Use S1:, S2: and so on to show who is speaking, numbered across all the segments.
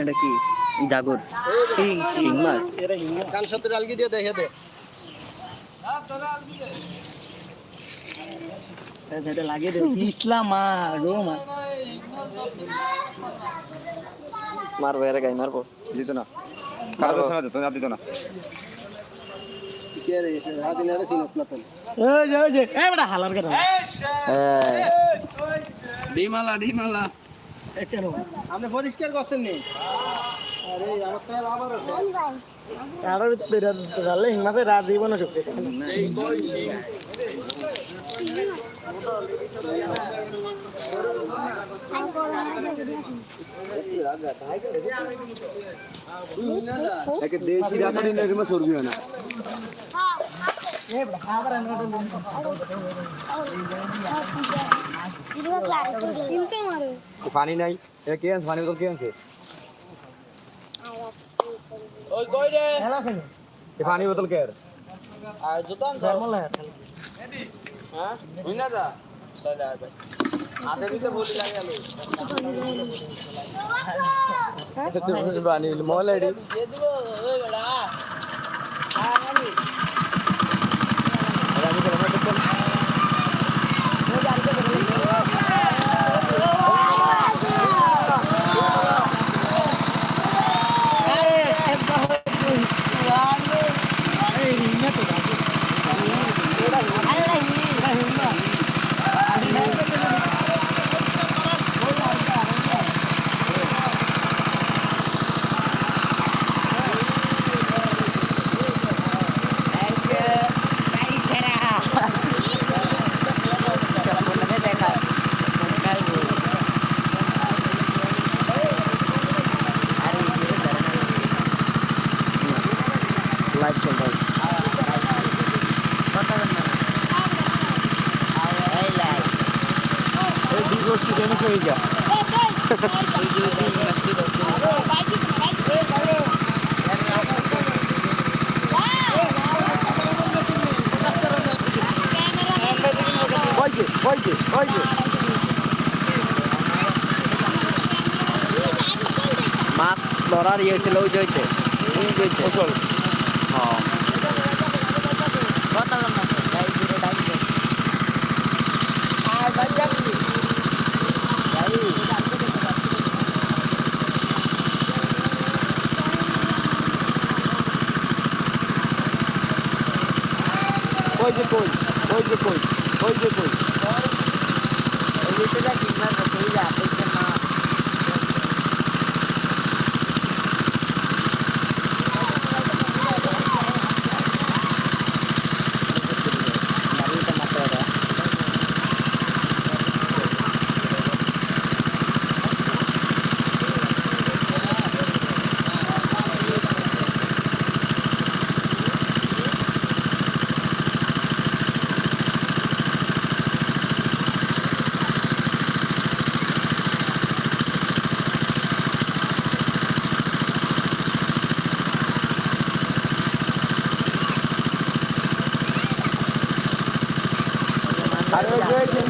S1: এটা কি? জাগর। শিং শিং মাছ।
S2: কান সাথে আলগি দিয়ে দেখে দে।
S3: এটা লাগিয়ে দেবে পিছলা মা রো মা
S1: মারবো এর গাই মারবো।
S4: দিত না। কারও শোনা দিত না দিত না।
S1: ডিমালা ডিমালা।
S3: কেন?
S2: আপনি পরিষ্কার করছেন নি? আরে আমার তো আবার
S3: আরও রালে হিমাসে রাজীবন শক্তি
S4: দেশি রাখানি না চর্বি হয় না। পানি নাই। এ কে আনছে? পানি বোতল কে আনছে?
S3: খেলা আছে
S4: এ পানি বোতল কে আর
S3: জামলা
S4: পানি। মহলাইডি
S1: লাইভ চলতেছে
S4: এই দুই বস্তু কেন হয়ে যা ওই যে ওই যে
S1: মাছ ধরার ইয়ে ছিল ওই জইতে ওই জইতে হ্যাঁ কত লম্বা গাই জুড়ে ডাইতে আর বাজার কি
S4: ওই যে কই ওই যে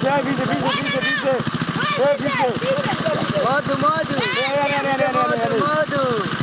S1: Vise, vise, vise, vise, vise. Modo, modo. Modo, modo.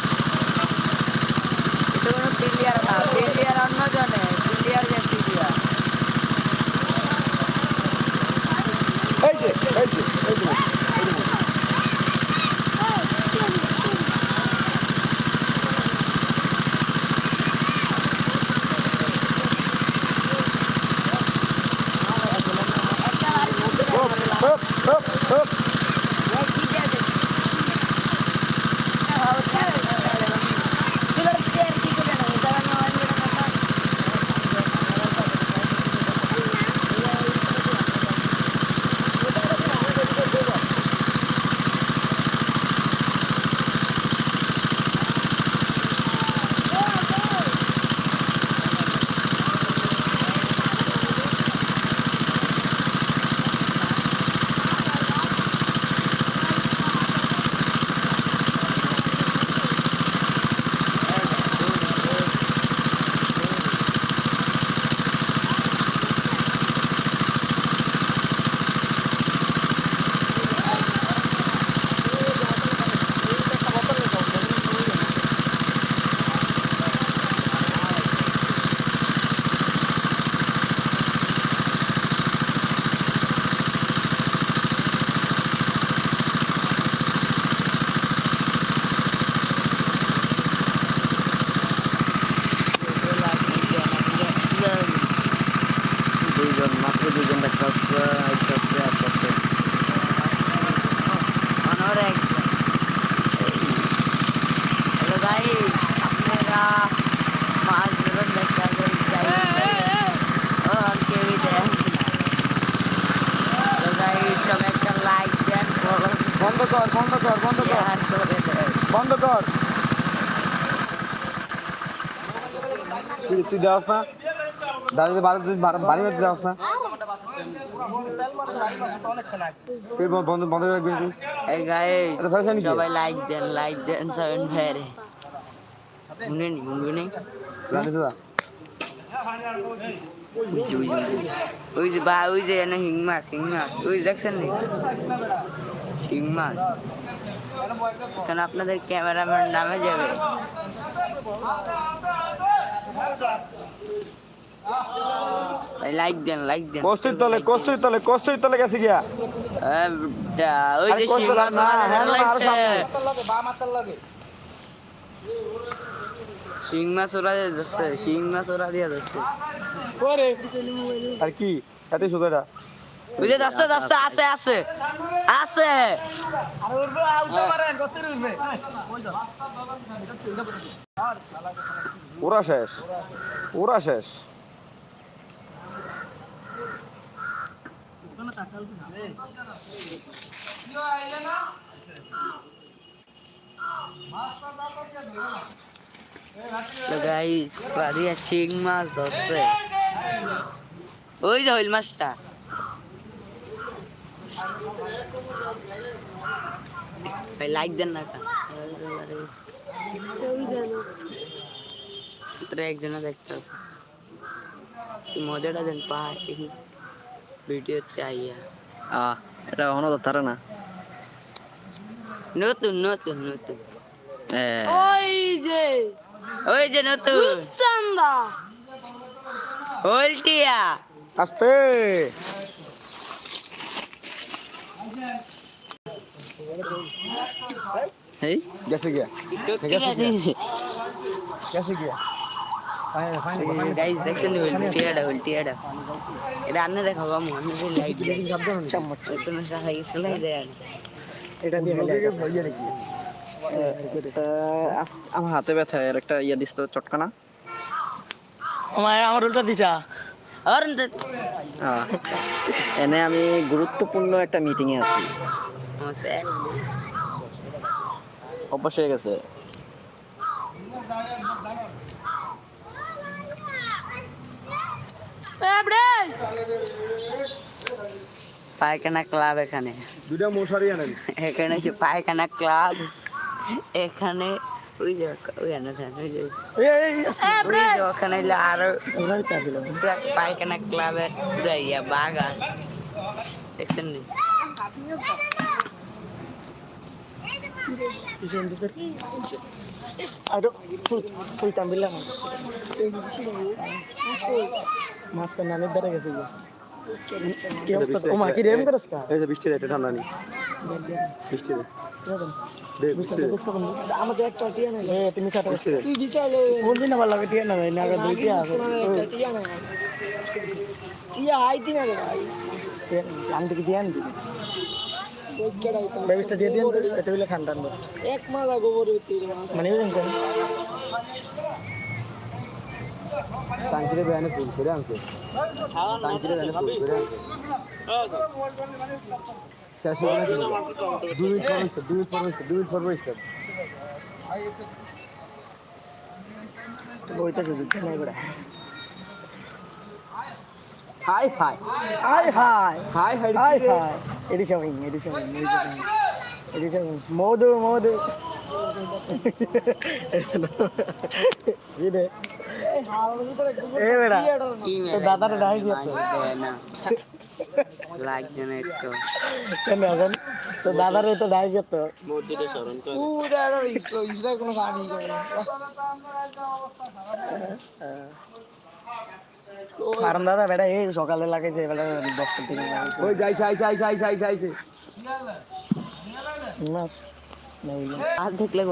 S1: আসতেছে আসতেছে
S4: আস্তে আস্তে আপনারা মাছ ধরুন দেখতে একটা লাইক দেন বন্ধ
S5: কর বন্ধ কর বন্ধ কর বন্ধ কর তুই তুই দেওয়াস না দাদা বাড়ি বাড়ি বাড়ি দেওয়াস না বন্ধ বন্ধ
S1: এই গাইস? সবাই লাইক দেন লাইক দেন সেভেন ভাইরে। শুনে নি শুনবি নি
S5: জানিস দাদা
S1: ওই যে, বা ওই যে এনে হিং মাছ হিং মাছ। ওই দেখছেন নি? হিং মাছ। কারণ আপনাদের ক্যামেরাম্যান নামে যাবে। লাইক দেন লাইক দেন।
S5: কস্তুর তলে কস্তুর তলে কস্তুর তলে গেছে গিয়া।
S1: আচ্ছা, হ্যাঁ, হ্যাঁ,
S5: ওই
S1: যে শিং মাছ ওরা দিয়ে যাচ্ছে শিং মাছ দিয়ে যাচ্ছে
S5: আর কি? এত
S1: সোজাটা বুঝে যাচ্ছে যাচ্ছে আছে আছে আছে।
S5: আর উঠবে উঠবে ওরা শেষ ওরা শেষ।
S1: বাড়িয়া শিং মাছ ধরছে। ওই যে হইল মাছটা। ভাই লাইক দেন না একজনে দেখতে মজাটা দেন পাই ভিডিও চাইয়া
S6: আহ এটা এখনও তো তারা না।
S1: নতুন নতুন নতুন।
S6: এ,
S4: ওই যে
S1: ওই যে নতুন।
S4: চান্দা
S1: হলটিয়া
S5: আস্তে।
S6: এই?
S5: গেছে গিয়া। গেছে গিয়া।
S1: গাইস দেখছেন হলটিয়াটা হলটিয়াটা এটা আন্না দিয়ে চামচ দেখা দেয়
S6: এটা দিয়ে আমার হাতে ব্যথা এর একটা ইয়া দিস তো চটকানা।
S3: আমার আমার উল্টা দিছা।
S1: আর
S6: এনে আমি গুরুত্বপূর্ণ একটা মিটিং এ আছি। অভ্যাস হয়ে গেছে।
S1: পায়খানা ক্লাব এখানে।
S5: দুইটা মশারি আনেন।
S1: এখানে হচ্ছে পায়খানা ক্লাব। এখানে ওই যে ওই ওখানে আরও পায়খানা ক্লাবের ইয়া বাগান দেখছেন
S3: আরও তো নানির দ্বারা গেছে গিয়ে। কি অবস্থা? ও মা কি রেম করস কা?
S5: এই যে বৃষ্টি এটা ঠান্ডা নেই। বৃষ্টি দে বৃষ্টি
S3: একটা টিয়া নাই। তুমি সাথে তুই বিশালে কোন দিন আমার লাগে টিয়া না দুই টিয়া আছে। টিয়া না টিয়া আই দিন রে ভাই। আমি তো দিয়ে আনছি ব্যবস্থা দিয়ে দিন এত বেলা ঠান্ডা আনব। এক মাস আগে মানে বুঝছেন
S5: টাঙ্কিরে বেয়ানে ফুল করে আনছে টাঙ্কিরে বেয়ানে ফুল করে আনছে দুই মিনিট পর দুই মিনিট পর হইছে, দুই মিনিট পর হইছে।
S3: ওইটা কিছু নাই বড়
S5: hi hi
S3: hi hi
S5: hi hi
S3: hi hi এডি শপিং এডি শপিং এডি শপিং মধু মধু ইদে কারণ দাদা বেটা এই সকালে লাগাইছে বেটা দশটা
S1: না দেখলে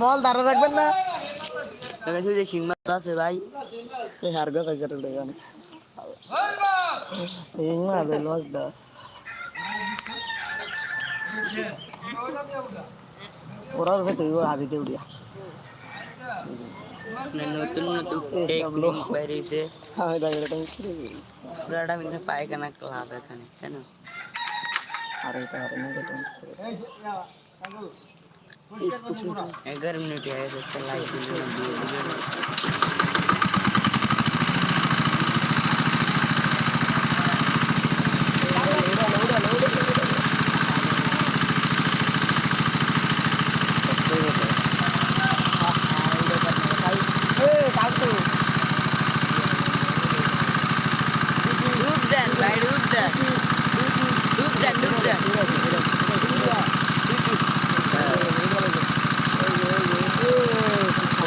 S3: বল দাঁড়া রাখবেন না
S1: শিং মাছ আছে ভাই
S3: হার গাছ আছে শিং মাছ লস দা ওরা তো আদিতে উড়িয়া।
S1: নতুন নতুন টেকনিক বেরিয়েছে
S3: আমি দাঁড়িয়ে এটা
S1: পুরাটা কিন্তু পায়খানা ক্লাব এখানে কেন
S3: আর এটা আর না এটা
S1: এগারো মিনিট হয়ে গেছে লাইট দিয়ে দিবে ডুব দেন ভাই ডুব দেন ডুব দেন ডুব দেন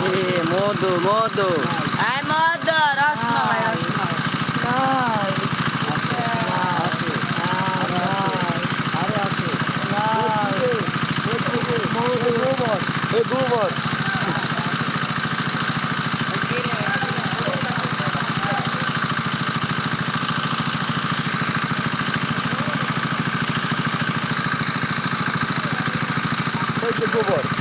S6: এ, মধু মধু
S1: আই মদ রসমালাই রসমালাই
S5: এই দুবার গোবর